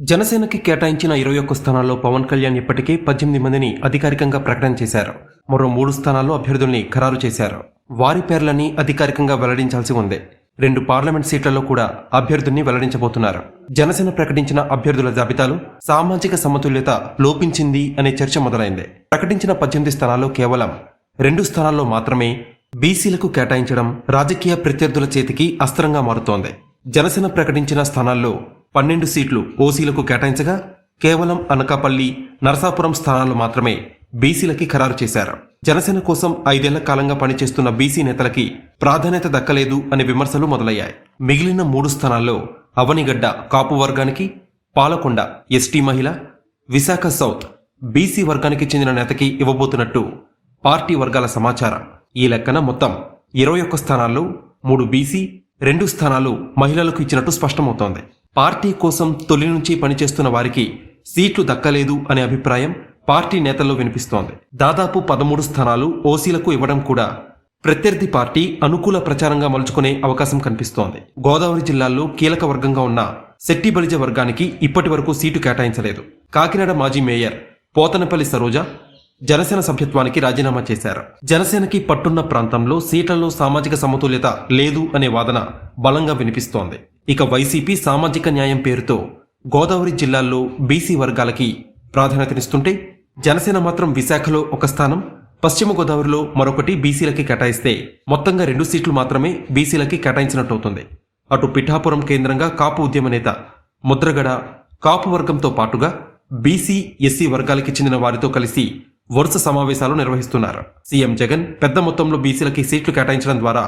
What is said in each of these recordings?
జనసేనకి కేటాయించిన ఇరవై ఒక్క స్థానాల్లో పవన్ కళ్యాణ్ ఇప్పటికే పద్దెనిమిది మందిని అధికారికంగా ప్రకటన చేశారు. మరో మూడు స్థానాల్లో అభ్యర్థుల్ని ఖరారు చేశారు. వారి పేర్లని అధికారికంగా వెల్లడించాల్సి ఉంది. రెండు పార్లమెంట్ సీట్లలో కూడా అభ్యర్థుల్ని వెల్లడించబోతున్నారు. జనసేన ప్రకటించిన అభ్యర్థుల జాబితాలో సామాజిక సమతుల్యత లోపించింది అనే చర్చ మొదలైంది. ప్రకటించిన పద్దెనిమిది స్థానాల్లో కేవలం రెండు స్థానాల్లో మాత్రమే బీసీలకు కేటాయించడం రాజకీయ ప్రత్యర్థుల చేతికి అస్త్రంగా మారుతోంది. జనసేన ప్రకటించిన స్థానాల్లో పన్నెండు సీట్లు ఓసీలకు కేటాయించగా కేవలం అనకాపల్లి నరసాపురం స్థానాలు మాత్రమే బీసీలకి ఖరారు చేశారు. జనసేన కోసం ఐదేళ్ళ కాలంగా పనిచేస్తున్న బీసీ నేతలకి ప్రాధాన్యత దక్కలేదు అనే విమర్శలు మొదలయ్యాయి. మిగిలిన మూడు స్థానాల్లో అవనిగడ్డ కాపు వర్గానికి పాలకొండ ఎస్టీ మహిళ విశాఖ సౌత్ బీసీ వర్గానికి చెందిన నేతకి ఇవ్వబోతున్నట్టు పార్టీ వర్గాల సమాచారం. ఈ లెక్కన మొత్తం ఇరవై ఒక్క స్థానాల్లో మూడు బీసీ రెండు స్థానాలు మహిళలకు ఇచ్చినట్టు స్పష్టమవుతోంది. పార్టీ కోసం తొలి నుంచి పనిచేస్తున్న వారికి సీట్లు దక్కలేదు అనే అభిప్రాయం పార్టీ నేతల్లో వినిపిస్తోంది. దాదాపు పదమూడు స్థానాలు ఓసీలకు ఇవ్వడం కూడా ప్రత్యర్థి పార్టీ అనుకూల ప్రచారంగా మలుచుకునే అవకాశం కనిపిస్తోంది. గోదావరి జిల్లాల్లో కీలక వర్గంగా ఉన్న శెట్టి బలిజ వర్గానికి ఇప్పటి వరకు సీటు కేటాయించలేదు. కాకినాడ మాజీ మేయర్ పోతనపల్లి సరోజ జనసేన సభ్యత్వానికి రాజీనామా చేశారు. జనసేనకి పట్టున్న ప్రాంతంలో సీట్లలో సామాజిక సమతుల్యత లేదు అనే వాదన బలంగా వినిపిస్తోంది. ఇక వైసీపీ సామాజిక న్యాయం పేరుతో గోదావరి జిల్లాల్లో బీసీ వర్గాలకి ప్రాధాన్యతనిస్తుంటే జనసేన మాత్రం విశాఖలో ఒక స్థానం పశ్చిమ గోదావరిలో మరొకటి బీసీలకి కేటాయిస్తే మొత్తంగా రెండు సీట్లు మాత్రమే బీసీలకి కేటాయించినట్టవుతుంది. అటు పిఠాపురం కేంద్రంగా కాపు ఉద్యమ నేత ముద్రగడ కాపు వర్గంతో పాటుగా బీసీ ఎస్సీ వర్గాలకి చెందిన వారితో కలిసి వరుస సమావేశాలు నిర్వహిస్తున్నారు. సీఎం జగన్ పెద్ద మొత్తంలో బీసీలకి సీట్లు కేటాయించడం ద్వారా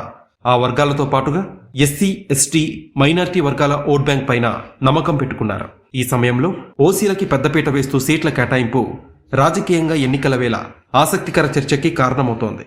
ఆ వర్గాలతో పాటుగా ఎస్సీ ఎస్టీ మైనారిటీ వర్గాల ఓట్ బ్యాంక్ పైన నమ్మకం పెట్టుకున్నారు. ఈ సమయంలో ఓసీలకి పెద్దపీట వేస్తూ సీట్ల కేటాయింపు రాజకీయంగా ఎన్నికల వేళ ఆసక్తికర చర్చకి కారణమవుతోంది.